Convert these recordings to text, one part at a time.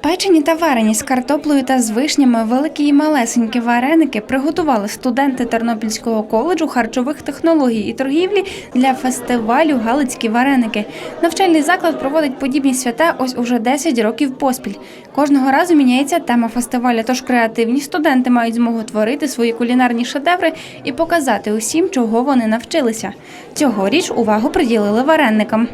Печені та варені з картоплею та з вишнями, великі і малесенькі вареники приготували студенти Тернопільського коледжу харчових технологій і торгівлі для фестивалю Галицькі вареники. Навчальний заклад проводить подібні свята ось уже 10 років поспіль. Кожного разу міняється тема фестивалю, тож креативні студенти мають змогу творити свої кулінарні шедеври і показати усім, чого вони навчилися. Цьогоріч увагу приділили вареникам.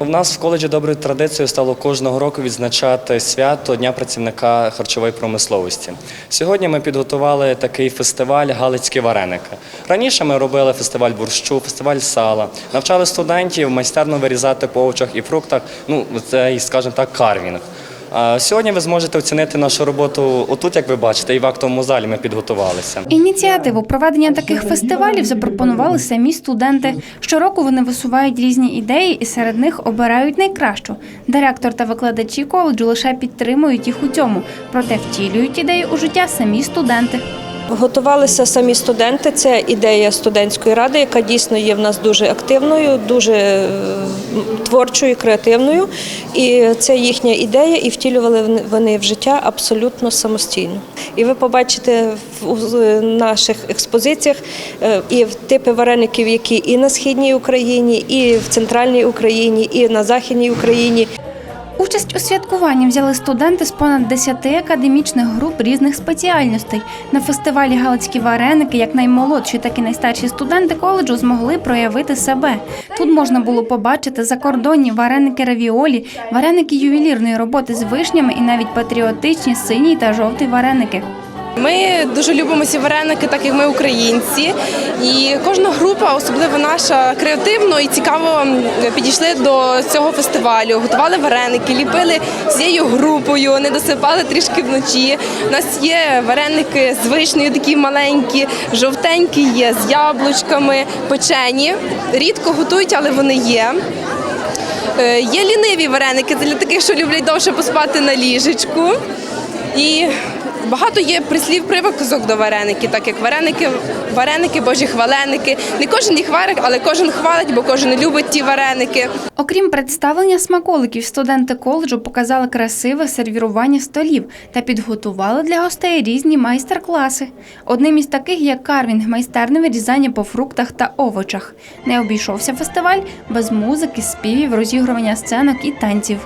У нас в коледжі доброю традицією стало кожного року відзначати свято Дня працівника харчової промисловості. Сьогодні ми підготували такий фестиваль Галицькі вареники. Раніше ми робили фестиваль борщу, фестиваль сала, навчали студентів майстерно вирізати по овочах і фруктах. Ну це, скажімо так, карвінг. Сьогодні ви зможете оцінити нашу роботу отут, як ви бачите, і в актовому залі ми підготувалися. Ініціативу проведення таких фестивалів запропонували самі студенти. Щороку вони висувають різні ідеї і серед них обирають найкращу. Директор та викладачі коледжу лише підтримують їх у цьому, проте втілюють ідеї у життя самі студенти. Готувалися самі студенти. Це ідея студентської ради, яка дійсно є в нас дуже активною, дуже е, творчою, креативною. І це їхня ідея, і втілювали вони- в життя абсолютно самостійно. І ви побачите в наших експозиціях е, і в типи вареників, які і на східній Україні, і в центральній Україні, і на західній Україні. Участь у святкуванні взяли студенти з понад 10 академічних груп різних спеціальностей. На фестивалі Галицькі вареники, як наймолодші, так і найстарші студенти коледжу змогли проявити себе. Тут можна було побачити закордонні вареники равіолі, вареники ювелірної роботи з вишнями і навіть патріотичні синій та жовті вареники. Ми дуже любимо ці вареники, так як ми українці. І кожна група, особливо наша, креативно і цікаво підійшли до цього фестивалю. Готували вареники, ліпили всією групою, не досипали трішки вночі. У нас є вареники з вишнею, такі маленькі, жовтенькі є з яблучками, печені. Рідко готують, але вони є. Е, Є ліниві вареники для таких, що люблять довше поспати на ліжечку. І багато є прислів привказок до вареників, так як вареники, вареники, божі хваленики. Не кожен їх варить, але кожен хвалить, бо кожен любить ті вареники. Окрім представлення смаколиків, студенти коледжу показали красиве сервірування столів та підготували для гостей різні майстер-класи. Одним із таких є карвінг, майстерне вирізання по фруктах та овочах. Не обійшовся фестиваль без музики, співів, розігрування сценок і танців.